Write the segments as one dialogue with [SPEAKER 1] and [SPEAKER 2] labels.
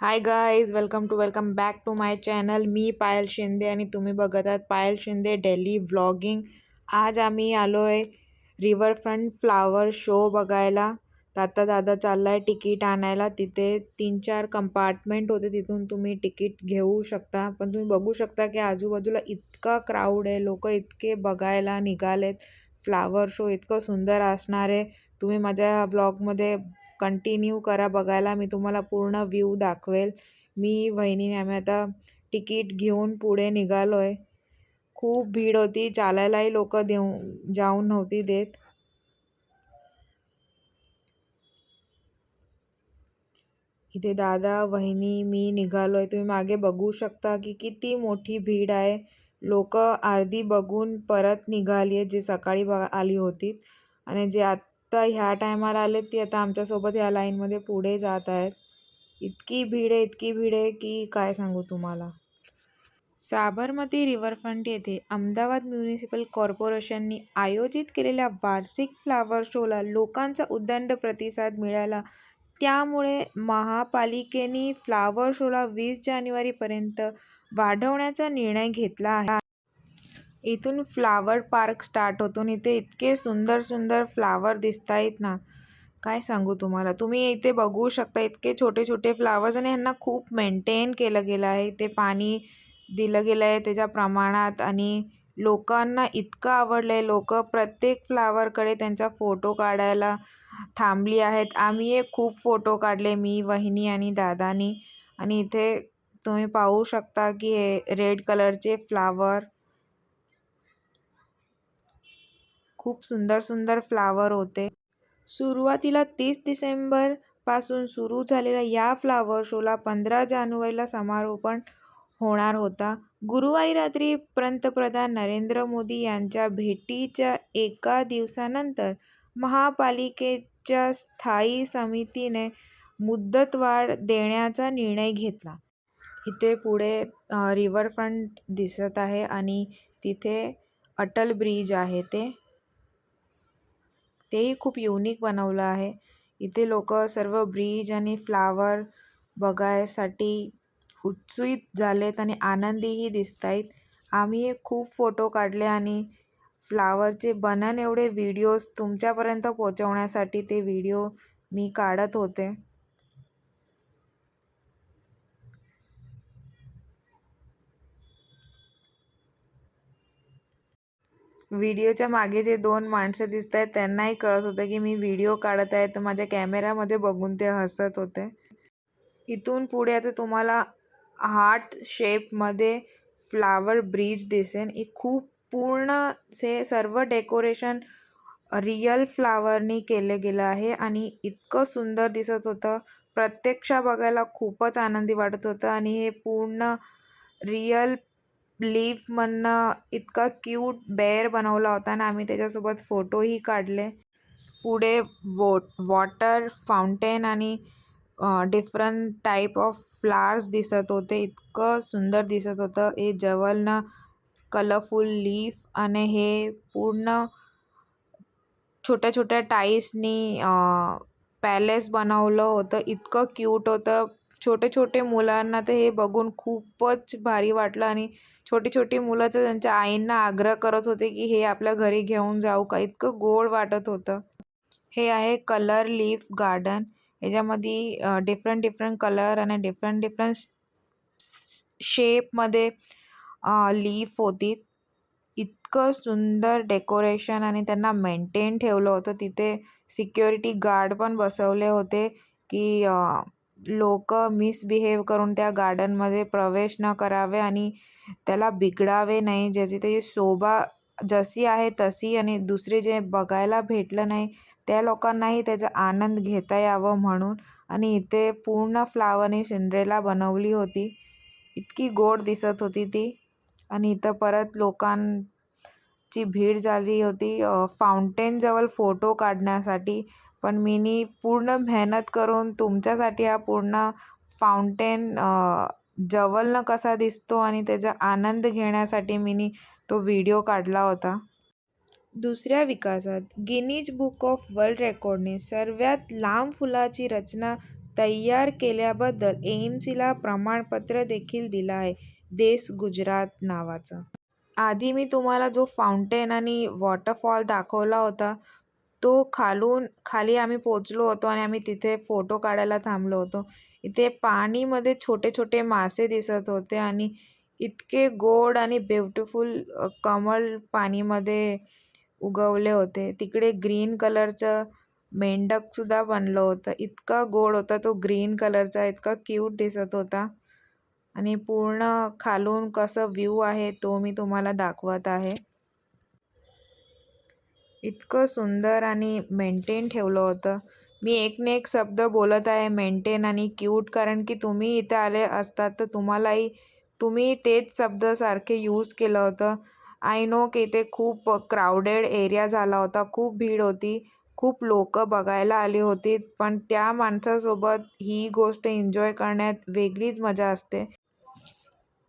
[SPEAKER 1] Hi guys welcome to welcome back to my channel मी पायल शिंदे आणि तुम्ही बघत आहात पायल शिंदे डेली व्लॉगिंग. आज आम्ही आलो आहे रिव्हरफ्रंट फ्लावर शो बघायला. तर आता दादा चालला आहे तिकीट आणायला. तिथे तीन चार कंपार्टमेंट होते तिथून तुम्ही तिकीट घेऊ शकता. पण तुम्ही बघू शकता की आजूबाजूला इतका क्राऊड आहे. लोक इतके बघायला निघालेत. फ्लावर शो इतकं सुंदर असणार आहे. तुम्ही माझ्या व्लॉगमध्ये कंटिन्यू करा बघायला. मी तुम्हाला पूर्ण व्ह्यू दाखवेल. मी वहिनीने आम्ही आता तिकीट घेऊन पुढे निघालो आहे खूप भीड होती. चालायलाही लोक देऊ जाऊन नव्हती देत. इथे दादा वहिनी मी निघालो आहे तुम्ही मागे बघू शकता की किती मोठी भीड आहे. लोक अर्धी बघून परत निघाली आहेत जे सकाळी बघा आली होती. आणि जे आत्ता ह्या टायमाला आले ती. आता आमच्यासोबत ह्या लाईनमध्ये पुढे जात आहेत. इतकी भीड आहे इतकी भीड आहे की काय सांगू तुम्हाला? साबरमती रिव्हरफ्रंट येथे अहमदाबाद म्युनिसिपल कॉर्पोरेशननी आयोजित केलेल्या वार्षिक फ्लावर शोला लोकांचा उदंड प्रतिसाद मिळाला. त्यामुळे महापालिकेने फ्लावर शोला वीस जानेवारीपर्यंत वाढवण्याचा निर्णय घेतला आहे. इथून फ्लावर पार्क स्टार्ट होतून इथे इतके सुंदर सुंदर फ्लावर दिसत आहेत ना. काय सांगू तुम्हाला? तुम्ही इथे बघू शकता इतके छोटे छोटे फ्लावर्स आणि ह्यांना खूप मेंटेन केलं गेलं आहे. इथे पाणी दिलं गेलं आहे त्याच्या प्रमाणात आणि लोकांना इतकं आवडलं आहे. लोक प्रत्येक फ्लावरकडे त्यांचा फोटो काढायला थांबली आहेत. आम्ही एक खूप फोटो काढले मी वहिनी आणि दादानी. आणि इथे तुम्ही पाहू शकता की हे रेड कलरचे फ्लावर खूप सुंदर सुंदर फ्लावर होते. सुरुवातीला तीस डिसेंबरपासून सुरू झालेल्या या फ्लावर शोला पंधरा जानेवारीला समारोपण होणार होता. गुरुवारी रात्री पंतप्रधान नरेंद्र मोदी यांच्या भेटीच्या एका दिवसानंतर महापालिकेच्या स्थायी समितीने मुदतवाढ देण्याचा निर्णय घेतला. इथे पुढे रिव्हरफ्रंट दिसत आहे आणि तिथे अटल ब्रिज आहे ते. तेही खूप युनिक बनवलं आहे. इथे लोक सर्व ब्रिज आणि फ्लावर बघायसाठी उत्सुक झालेत आणि आनंदीही दिसत आहेत आम्ही खूप फोटो काढले आणि फ्लावरचे बनन एवढे व्हिडिओज तुमच्यापर्यंत पोहोचवण्यासाठी ते व्हिडिओ मी काढत होते. व्हिडिओच्या मागे जे दोन माणसं दिसत आहेत त्यांनाही कळत होतं की मी व्हिडिओ काढत आहे तर माझ्या कॅमेऱ्यामध्ये बघून ते हसत होते. इथून पुढे आता तुम्हाला हार्ट शेपमध्ये फ्लावर ब्रिज दिसेल ही खूप पूर्ण से सर्व डेकोरेशन रियल फ्लावरनी केलं गेलं आहे आणि इतकं सुंदर दिसत होतं. प्रत्यक्ष बघायला खूपच आनंदी वाटत होतं आणि हे पूर्ण रिअल लीफमधनं इतका क्यूट बेअर बनवला होता आणि आम्ही त्याच्यासोबत फोटोही काढले. पुढे वॉ वॉटर फाउंटेन आणि डिफरंट टाईप ऑफ फ्लावर्स दिसत होते. इतकं सुंदर दिसत होतं. हे जवळनं कलरफुल लीफ आणि हे पूर्ण छोट्या छोट्या टाईल्सनी पॅलेस बनवलं होतं. इतकं क्यूट होतं. छोटे छोटे मुलांना तर हे बघून खूपच भारी वाटलं आणि छोटी छोटी मुलं तर त्यांच्या आईंना आग्रह करत होते की हे आपल्या घरी घेऊन जाऊ का? इतकं गोड वाटत होतं. हे आहे कलर लीफ गार्डन. याच्यामध्ये डिफरंट डिफरंट कलर आणि डिफरंट डिफरंट शेपमध्ये लीफ होती. इतकं सुंदर डेकोरेशन आणि त्यांना मेंटेन ठेवलं होतं. तिथे सिक्युरिटी गार्ड पण बसवले होते की लोक मिसबिहेव करून त्या गार्डनमध्ये प्रवेश न करावे आणि त्याला बिघडावे नाही. ज्याची त्याची शोभा जशी आहे तशी आणि दुसरे जे बघायला भेटलं नाही त्या लोकांनाही त्याचा आनंद घेता यावं म्हणून आणि इथे पूर्ण फ्लावरने सिंड्रेला बनवली होती. इतकी गोड दिसत होती ती. आणि इथं परत लोकां ची भीड झाली होती फाउंटेनजवळ फोटो काढण्यासाठी. पण मीनी पूर्ण मेहनत करून तुमच्यासाठी हा पूर्ण फाउंटेन जवळनं कसा दिसतो आणि त्याचा आनंद घेण्यासाठी मीनी तो व्हिडिओ काढला होता. दुसऱ्या विकासात गिनीज बुक ऑफ वर्ल्ड रेकॉर्डने सर्वात लांब फुलाची रचना तयार केल्याबद्दल एम्सीला प्रमाणपत्र देखील दिलं आहे. देश गुजरात नावाचं. आधी मी तुम्हाला जो फाउंटेन आणि वॉटरफॉल दाखवला होता तो खालून खाली आम्ही पोचलो होतो आणि आम्ही तिथे फोटो काढायला थांबलो होतो. इथे पाणीमध्ये छोटे छोटे मासे दिसत होते आणि इतके गोड आणि ब्युटिफुल कमळ पाणीमध्ये उगवले होते. तिकडे ग्रीन कलरचं मेंढकसुद्धा बनलं होतं. इतका गोड होता तो ग्रीन कलरचा इतका क्यूट दिसत होता. आणि पूर्ण खालून कसं व्ह्यू आहे तो मी तुम्हाला दाखवत आहे. इतकं सुंदर आणि मेंटेन ठेवलं होतं. मी एक ने एक शब्द बोलत आहे मेंटेन आणि क्यूट कारण की तुम्ही इथे आले असतात तर तुम्हालाही तुम्ही तेच शब्द सारखे यूज केलं होतं. आय नो की इथे खूप क्राऊडेड एरिया झाला होता खूप भीड होती खूप लोक बघायला आली होती पण त्या माणसासोबत ही गोष्ट एन्जॉय करण्यात वेगळीच मजा असते.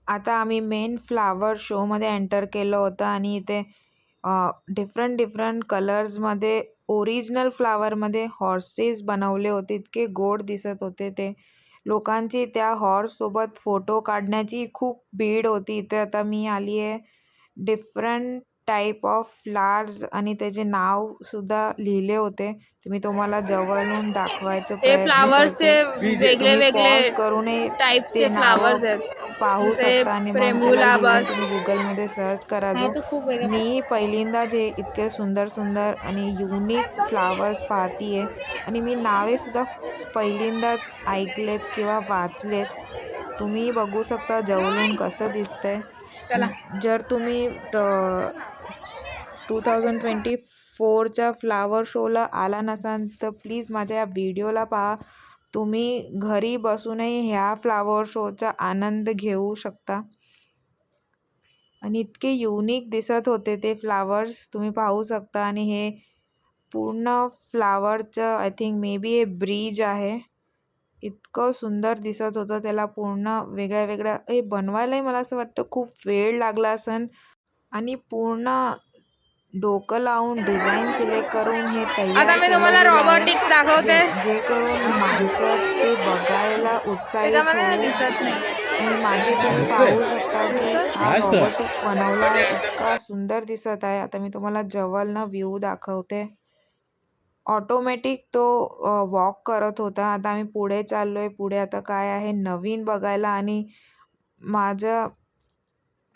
[SPEAKER 1] आता आम्ही मेन फ्लावर शोमध्ये एंटर केलं होतं आणि इथे डिफरंट डिफरंट कलर्समध्ये ओरिजिनल फ्लावरमध्ये हॉर्सेस बनवले होते. इतके गोड दिसत होते ते. लोकांची त्या हॉर्ससोबत फोटो काढण्याची खूप भीड होती. इथे आता मी आली आहे डिफरंट टाईप ऑफ फ्लावर्स आणि त्याचे नावसुद्धा लिहिले होते ते मी तुम्हाला जवळून दाखवायचं
[SPEAKER 2] हे
[SPEAKER 1] प्रयत्न
[SPEAKER 2] फ्लावर्सचे. वेगळे
[SPEAKER 1] तुम्ही
[SPEAKER 2] वेगळे
[SPEAKER 1] करूनही
[SPEAKER 2] टाईपचे
[SPEAKER 1] ते
[SPEAKER 2] फ्लावर्स
[SPEAKER 1] नावं
[SPEAKER 2] आहेत.
[SPEAKER 1] पाहू शकता आणि. तुम्ही गुगलमध्ये सर्च करा मी पहिल्यांदा जे इतके सुंदर सुंदर आणि युनिक फ्लावर्स पाहतीये आणि मी नावे सुद्धा पहिल्यांदाच ऐकलेत किंवा वाचलेत. तुम्ही बघू शकता जवळून कसं दिसतंय.
[SPEAKER 2] चला.
[SPEAKER 1] जर तुम्ही टू थाउजंड ट्वेंटी फोरच्या फ्लावर शोला आला नसाल तर प्लीज माझ्या या व्हिडिओला पहा. तुम्ही घरी बसूनही ह्या फ्लावर शोचा आनंद घेऊ शकता. आणि इतके युनिक दिसत होते ते फ्लावर्स तुम्ही पाहू शकता. आणि हे पूर्ण फ्लावरचं आय थिंक मे बी हे ब्रिज आहे. इतकं सुंदर दिसत होतं त्याला पूर्ण वेगळ्या वेगळ्या हे बनवायलाही मला असं वाटतं खूप वेळ लागला असन. आणि पूर्ण डोकं लावून डिझाईन सिलेक्ट करून हे तयार
[SPEAKER 2] आता मी तुम्हाला. रोबोटिक्स दाखवते.
[SPEAKER 1] जे करून माणसं ते बघायला उत्साहित
[SPEAKER 2] दिसत नाही.
[SPEAKER 1] आणि मागे तुम्ही पाहू शकता की हा. रोबोटिक बनवला आहे इतका सुंदर दिसत आहे. आता मी तुम्हाला जवळनं व्ह्यू दाखवते. ऑटोमॅटिक तो वॉक करत होता. आता आम्ही पुढे चाललोय. पुढे आता काय आहे? नवीन बघायला आणि माझा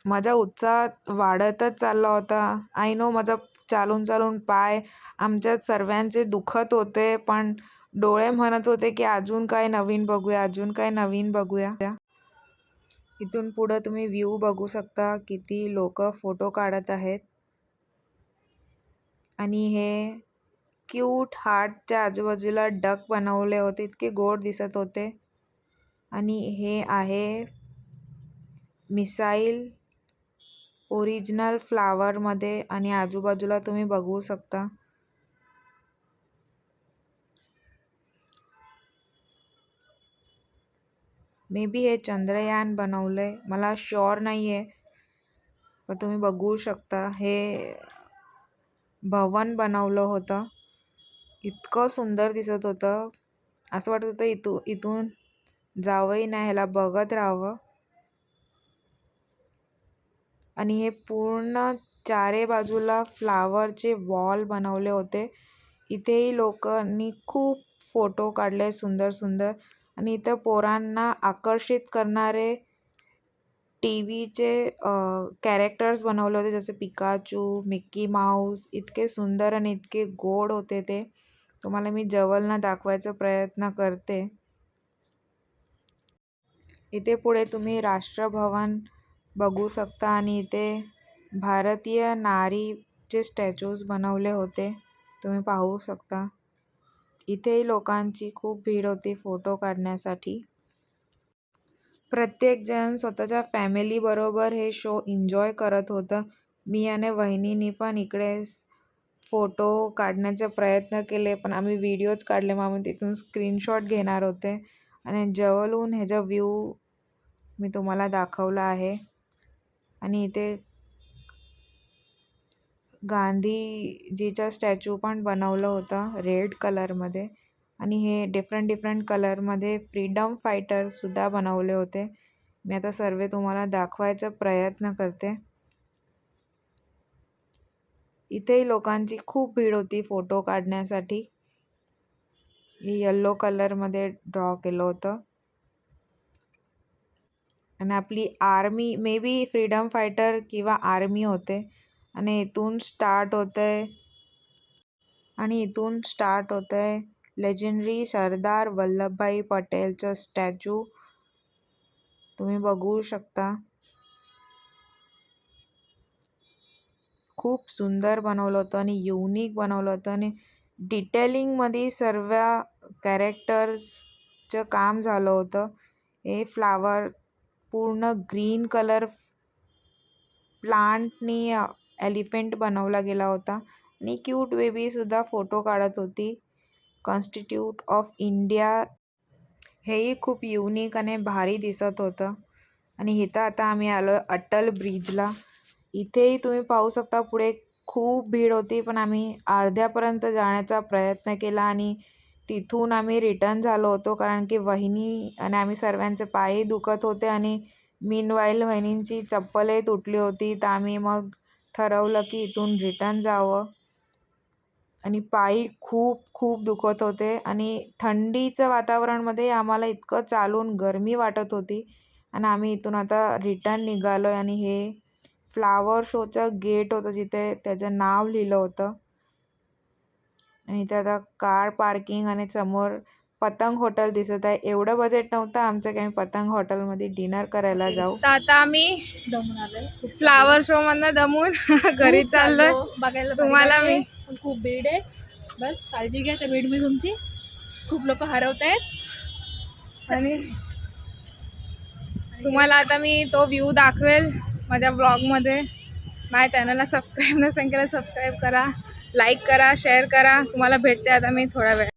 [SPEAKER 1] माझा उत्साह वाढतच चालला होता. आय नो माझा चालून चालून पाय आमच्या सर्वांचे दुखत होते पण डोळे म्हणत होते की अजून काय नवीन बघूया अजून काय नवीन बघूया. इथून पुढं तुम्ही व्ह्यू बघू शकता किती लोक फोटो काढत आहेत. आणि हे क्यूट हार्टच्या आजूबाजूला डक बनवले होते इतके गोड दिसत होते. आणि हे आहे मिसाईल ओरिजिनल फ्लावरमध्ये आणि आजूबाजूला तुम्ही बघू शकता. मे बी हे चंद्रयान बनवलंय. मला शुअर नाही आहे पण तुम्ही बघू शकता. हे भवन बनवलं होतं. इतकं सुंदर दिसत होतं. असं वाटत होतं इथू इथून जावंही नाही ह्याला बघत राहावं. आणि हे पूर्ण चारे बाजूला फ्लावरचे वॉल बनवले होते. इथेही लोकांनी खूप फोटो काढले सुंदर सुंदर. आणि इथं पोरांना आकर्षित करणारे टी व्हीचे कॅरेक्टर्स बनवले होते. जसे पिकाचू मिक्की माऊस इतके सुंदर आणि इतके गोड होते ते. तुम्हाला मी जवळनं दाखवायचा प्रयत्न करते. इथे पुढे तुम्ही राष्ट्रभवन बघू शकता. आणि इथे भारतीय नारीचे स्टॅच्यूज बनवले होते. तुम्ही पाहू शकता. इथेही लोकांची खूप भीड होती फोटो काढण्यासाठी. प्रत्येकजण स्वतःच्या फॅमिलीबरोबर हे शो एन्जॉय करत होतं. मी आणि वहिनीनी पण इकडे फोटो काढण्याचे प्रयत्न केले पण आम्ही व्हिडिओज काढले. मग आम्ही तिथून स्क्रीनशॉट घेणार होते. आणि जवळून ह्याचा व्ह्यू मी तुम्हाला दाखवला आहे. आणि इथे गांधीजीचा स्टॅच्यू पण बनवलं होतं रेड कलरमध्ये. आणि हे डिफरंट डिफरंट कलरमध्ये फ्रीडम फायटरसुद्धा बनवले होते. मी आता सर्व तुम्हाला दाखवायचा प्रयत्न करते. इथेही लोकांची खूप भीड होती फोटो काढण्यासाठी. येल्लो कलरमध्ये ड्रॉ केलं होतं. आणि आपली army maybe freedom fighter किंवा आर्मी होते. आणि इथून स्टार्ट होतं. आहे आणि इथून स्टार्ट होतं. आहे लेजेंडरी सरदार वल्लभभाई पटेलचं स्टॅच्यू तुम्ही बघू शकता. खूप सुंदर बनवलं होतं आणि युनिक बनवलं होतं. आणि डिटेलिंगमध्ये सर्व कॅरेक्टर्सचं काम झालं होतं. हे फ्लावर पूर्ण ग्रीन कलर प्लांटनी एलिफंट बनवला गेला होता. आणि क्यूट बेबीसुद्धा फोटो काढत होती. कॉन्स्टिट्यूट ऑफ इंडिया हेही खूप युनिक आणि भारी दिसत होतं. आणि इथं आता आम्ही आलो आहे अटल ब्रिजला. इथेही तुम्ही पाहू शकता पुढे खूप भीड होती पण आम्ही अर्ध्यापर्यंत जाण्याचा प्रयत्न केला आणि तिथून आम्ही रिटर्न झालो होतो कारण की वहिनी आणि आम्ही सर्वांचे पायही दुखत होते आणि मीनवाईल वहिनींची चप्पलही तुटली होती. तर आम्ही मग ठरवलं की इथून रिटर्न जावं. आणि पायी खूप खूप दुखत होते. आणि थंडीचं वातावरणमध्ये आम्हाला इतकं चालून गरमी वाटत होती. आणि आम्ही इथून आता रिटर्न निघालो आहे आणि हे फ्लावर शोचं गेट होतं जिथे त्याचं नाव लिहिलं होतं. आणि इथे आता कार पार्किंग आणि समोर पतंग हॉटेल दिसत आहे. एवढं बजेट नव्हतं आमचं की आम्ही पतंग हॉटेलमध्ये डिनर करायला जाऊ.
[SPEAKER 2] तर आता आम्ही
[SPEAKER 3] दमून आलोय खूप
[SPEAKER 2] फ्लावर शो मधनं दमून घरी चाललोय
[SPEAKER 3] चाललो. बघायला
[SPEAKER 2] तुम्हाला मी-
[SPEAKER 3] पण खूप भीड आहे. बस काळजी घ्या त्या भीड मी तुमची. खूप लोक हरवत आहेत.
[SPEAKER 2] आणि तुम्हाला आता मी तो व्ह्यू दाखवेल. माझ्या ब्लॉगमध्ये माझ्या चॅनलला सबस्क्राईब नसेल केलं सबस्क्राईब करा. लाईक करा शेअर करा. तुम्हाला भेटते आता मी थोड्या वेळ.